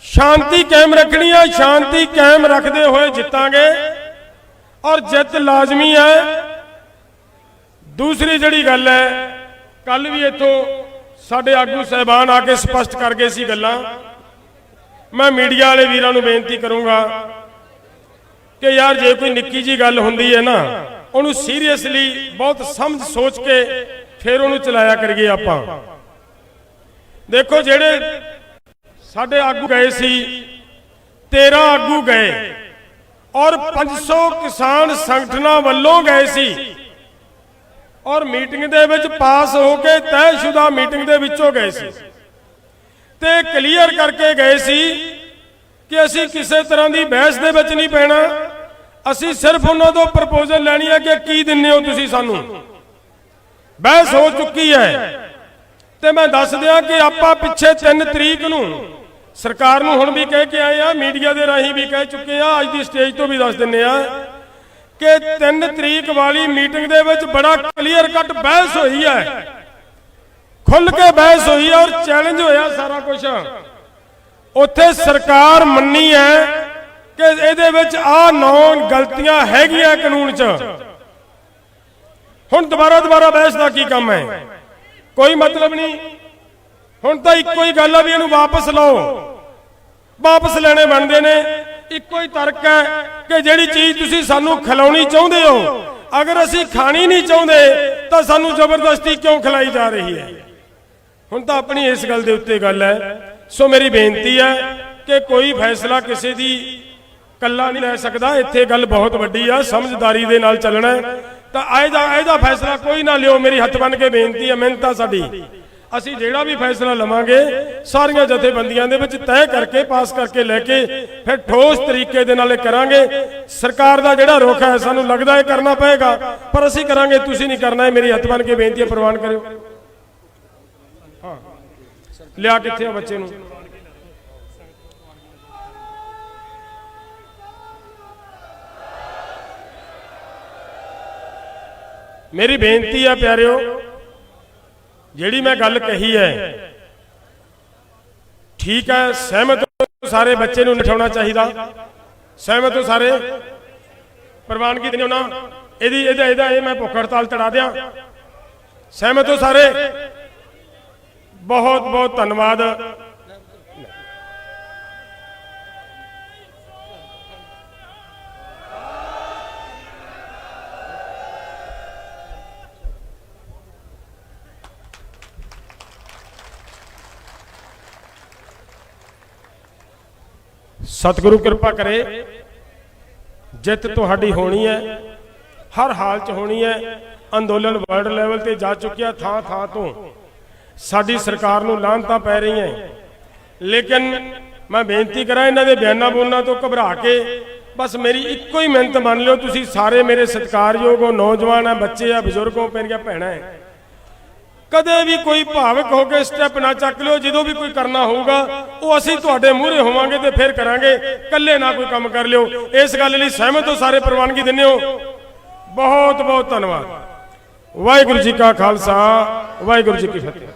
ਸ਼ਾਂਤੀ ਕਾਇਮ ਰੱਖਣੀ ਹੈ ਸ਼ਾਂਤੀ ਕਾਇਮ ਰੱਖਦੇ ਹੋਏ ਜਿੱਤਾਂਗੇ। ਔਰ ਜਿੱਤ ਲਾਜ਼ਮੀ ਹੈ। ਦੂਸਰੀ ਜਿਹੜੀ ਗੱਲ ਹੈ ਕੱਲ ਵੀ ਇੱਥੋਂ ਸਾਡੇ ਆਗੂ ਸਹਿਬਾਨ ਆ ਕੇ ਸਪਸ਼ਟ ਕਰ ਗਏ ਸੀ ਗੱਲਾਂ। ਮੈਂ ਮੀਡੀਆ ਵਾਲੇ ਵੀਰਾਂ ਨੂੰ ਬੇਨਤੀ ਕਰੂੰਗਾ ਕਿ ਯਾਰ ਜੇ ਕੋਈ ਨਿੱਕੀ ਜੀ ਗੱਲ ਹੁੰਦੀ ਹੈ ਨਾ, ਉਹਨੂੰ ਸੀਰੀਅਸਲੀ ਬਹੁਤ ਸਮਝ ਸੋਚ ਕੇ ਫਿਰ ਉਹਨੂੰ ਚਲਾਇਆ ਕਰੀਏ ਆਪਾਂ। ਦੇਖੋ ਜਿਹੜੇ ਸਾਡੇ ਆਗੂ ਗਏ ਸੀ 13 ਆਗੂ ਗਏ ਔਰ 500 ਕਿਸਾਨ ਸੰਗਠਨਾਂ ਵੱਲੋਂ ਗਏ ਸੀ। ਔਰ ਮੀਟਿੰਗ ਦੇ ਵਿੱਚ ਪਾਸ ਹੋ ਕੇ ਤੈਅਸ਼ੁਦਾ ਮੀਟਿੰਗ ਦੇ ਵਿੱਚੋਂ ਗਏ ਸੀ। ਤੇ ਕਲੀਅਰ ਕਰਕੇ ਗਏ ਸੀ ਕਿ ਅਸੀਂ ਕਿਸੇ ਤਰ੍ਹਾਂ ਦੀ ਬਹਿਸ ਦੇ ਵਿੱਚ ਨਹੀਂ ਪੈਣਾ। ਅਸੀਂ ਸਿਰਫ ਉਹਨਾਂ ਤੋਂ ਪ੍ਰਪੋਜ਼ਲ ਲੈਣੀ ਹੈ ਕਿ ਕੀ ਦਿੰਦੇ ਹੋ ਤੁਸੀਂ ਸਾਨੂੰ। ਬਹਿਸ ਹੋ ਚੁੱਕੀ ਹੈ। ਤੇ ਮੈਂ ਦੱਸ ਦਿਆਂ ਕਿ ਆਪਾਂ ਪਿੱਛੇ 3 ਤਰੀਕ ਨੂੰ ਸਰਕਾਰ ਨੂੰ ਹੁਣ ਵੀ ਕਹਿ ਕੇ ਆਏ ਆ, ਮੀਡੀਆ ਦੇ ਰਾਹੀਂ ਵੀ ਕਹਿ ਚੁੱਕੇ ਆ, ਅੱਜ ਦੀ ਸਟੇਜ ਤੋਂ ਵੀ ਦੱਸ ਦਿੰਨੇ ਆ ਕਿ 3 ਤਰੀਕ ਵਾਲੀ ਮੀਟਿੰਗ ਦੇ ਵਿੱਚ ਬੜਾ ਕਲੀਅਰ ਕੱਟ ਬਹਿਸ ਹੋਈ ਹੈ। ਖੁੱਲ ਕੇ ਬਹਿਸ ਹੋਈ ਹੈ ਔਰ ਚੈਲੰਜ ਹੋਇਆ ਸਾਰਾ ਕੁਝ ਉੱਥੇ ਸਰਕਾਰ ਮੰਨੀ ਹੈ ਕਿ ਇਹਦੇ ਵਿੱਚ ਆ ਨੌ ਗਲਤੀਆਂ ਹੈਗੀਆਂ ਕਾਨੂੰਨ 'ਚ। ਹੁਣ ਦੁਬਾਰਾ ਦੁਬਾਰਾ ਬਹਿਸ ਦਾ ਕੀ ਕੰਮ ਹੈ? ਕੋਈ ਮਤਲਬ ਨਹੀਂ। ਹੁਣ ਤਾਂ ਇੱਕੋ ਹੀ ਗੱਲ ਆ ਵੀ ਇਹਨੂੰ ਵਾਪਸ ਲਓ। ਵਾਪਸ ਲੈਣੇ ਬਣਦੇ ਨੇ। ਇੱਕੋ ਹੀ ਤਰਕ ਹੈ ਕਿ ਜਿਹੜੀ ਚੀਜ਼ ਤੁਸੀਂ ਸਾਨੂੰ ਖਿਲਾਉਣੀ ਚਾਹੁੰਦੇ ਹੋ। ਅਗਰ ਅਸੀਂ ਖਾਣੀ ਨਹੀਂ ਚਾਹੁੰਦੇ, ਤਾਂ ਸਾਨੂੰ ਜ਼ਬਰਦਸਤੀ ਕਿਉਂ ਖਿਲਾਈ ਜਾ ਰਹੀ ਹੈ? ਹੁਣ ਤਾਂ ਆਪਣੀ ਇਸ ਗੱਲ ਦੇ ਉੱਤੇ ਗੱਲ ਹੈ। ਸੋ ਮੇਰੀ ਬੇਨਤੀ ਹੈ ਕਿ ਕੋਈ ਫੈਸਲਾ ਕਿਸੇ ਦੀ ਕੱਲਾ ਨਹੀਂ ਲੈ ਸਕਦਾ। ਇੱਥੇ ਗੱਲ ਬਹੁਤ ਵੱਡੀ ਆ, ਸਮਝਦਾਰੀ ਦੇ ਨਾਲ ਚੱਲਣਾ ਹੈ। ਤਾਂ ਇਹਦਾ ਇਹਦਾ ਫੈਸਲਾ ਕੋਈ ਨਾ ਲਿਓ। ਮੇਰੀ ਹੱਥ ਬੰਨ ਕੇ ਬੇਨਤੀ ਹੈ, ਮਿਹਨਤ ਆ ਸਾਡੀ। ਅਸੀਂ ਜਿਹੜਾ ਵੀ ਫੈਸਲਾ ਲਵਾਂਗੇ, ਸਾਰੀਆਂ ਜਥੇਬੰਦੀਆਂ ਦੇ ਵਿੱਚ ਤੈਅ ਕਰਕੇ, ਪਾਸ ਕਰਕੇ ਲੈ ਕੇ, ਫਿਰ ਠੋਸ ਤਰੀਕੇ ਦੇ ਨਾਲ ਇਹ ਕਰਾਂਗੇ। ਸਰਕਾਰ ਦਾ ਜਿਹੜਾ ਰੁਖ ਹੈ, ਸਾਨੂੰ ਲੱਗਦਾ ਇਹ ਕਰਨਾ ਪਏਗਾ, ਪਰ ਅਸੀਂ ਕਰਾਂਗੇ, ਤੁਸੀਂ ਨਹੀਂ ਕਰਨਾ, ਇਹ ਮੇਰੀ ਹੱਥ ਬੰਨ ਕੇ ਬੇਨਤੀ ਹੈ, ਪ੍ਰਵਾਨ ਕਰਿਓ। ਲਿਆ ਕਿੱਥੇ ਆ ਬੱਚੇ ਨੂੰ? ਮੇਰੀ ਬੇਨਤੀ ਆ ਪਿਆਰਿਓ ਜਿਹੜੀ ਮੈਂ ਗੱਲ ਕਹੀ ਹੈ। ਠੀਕ ਹੈ, ਸਹਿਮਤ ਸਾਰੇ ਬੱਚੇ ਨੂੰ ਨਿਠਾਉਣਾ ਚਾਹੀਦਾ। ਸਹਿਮਤ ਹੋ ਸਾਰੇ। ਪ੍ਰਵਾਨਗੀ ਦਿਓ ਨਾ ਇਹਦੀ, ਇਹਦਾ ਇਹਦਾ ਇਹ ਮੈਂ ਭੁੱਖ ਹੜਤਾਲ ਚੜਾ ਦਿਆਂ। ਸਹਿਮਤ ਹੋ ਸਾਰੇ। ਬਹੁਤ ਬਹੁਤ ਧੰਨਵਾਦ। ਸਤਿਗੁਰੂ ਕਿਰਪਾ ਕਰੇ, ਜਿੱਤ ਤੁਹਾਡੀ ਹੋਣੀ ਹੈ, ਹਰ ਹਾਲ 'ਚ ਹੋਣੀ ਹੈ, ਅੰਦੋਲਨ ਵਰਲਡ ਲੈਵਲ ਤੇ ਜਾ ਚੁੱਕਿਆ ਥਾਂ ਥਾਂ ਤੋਂ। ਸਾਡੀ ਸਰਕਾਰ ਨੂੰ ਲਾਹਨਤਾਂ ਪੈ ਰਹੀਆਂ ਲੇਕਿਨ ਮੈਂ ਬੇਨਤੀ ਕਰਾਂ ਇਹਨਾਂ ਦੇ ਬਿਆਨਾਂ ਬੋਲਣਾ ਤੋਂ ਘਬਰਾ ਕੇ, ਬਸ ਮੇਰੀ ਇੱਕੋ ਹੀ ਮਿਹਨਤ ਮੰਨ ਲਿਓ, ਤੁਸੀਂ ਸਾਰੇ ਮੇਰੇ ਸਤਿਕਾਰਯੋਗ ਹੋ, ਨੌਜਵਾਨ ਆ, ਬੱਚੇ ਆ, ਬਜ਼ੁਰਗ ਹੋ, ਮੇਰੀਆਂ ਭੈਣਾਂ ਹੈ। ਕਦੇ ਵੀ ਕੋਈ ਭਾਵਕ ਹੋ ਕੇ ਸਟੈਪ ਨਾ ਚੱਕ ਲਿਓ, ਜਦੋਂ ਵੀ ਕੋਈ ਕਰਨਾ ਹੋਊਗਾ, ਉਹ ਅਸੀਂ ਤੁਹਾਡੇ ਮੂਹਰੇ ਹੋਵਾਂਗੇ ਤੇ ਫਿਰ ਕਰਾਂਗੇ। ਇਕੱਲੇ ਨਾ ਕੋਈ ਕੰਮ ਕਰ ਲਿਓ। ਇਸ ਗੱਲ ਲਈ ਸਹਿਮਤ ਹੋ ਸਾਰੇ ਪ੍ਰਵਾਨਗੀ ਦਿੰਦੇ ਹੋ। ਬਹੁਤ ਬਹੁਤ ਧੰਨਵਾਦ। ਵਾਹਿਗੁਰੂ ਜੀ ਕਾ ਖਾਲਸਾ, ਵਾਹਿਗੁਰੂ ਜੀ ਕੀ ਫਤਿਹ।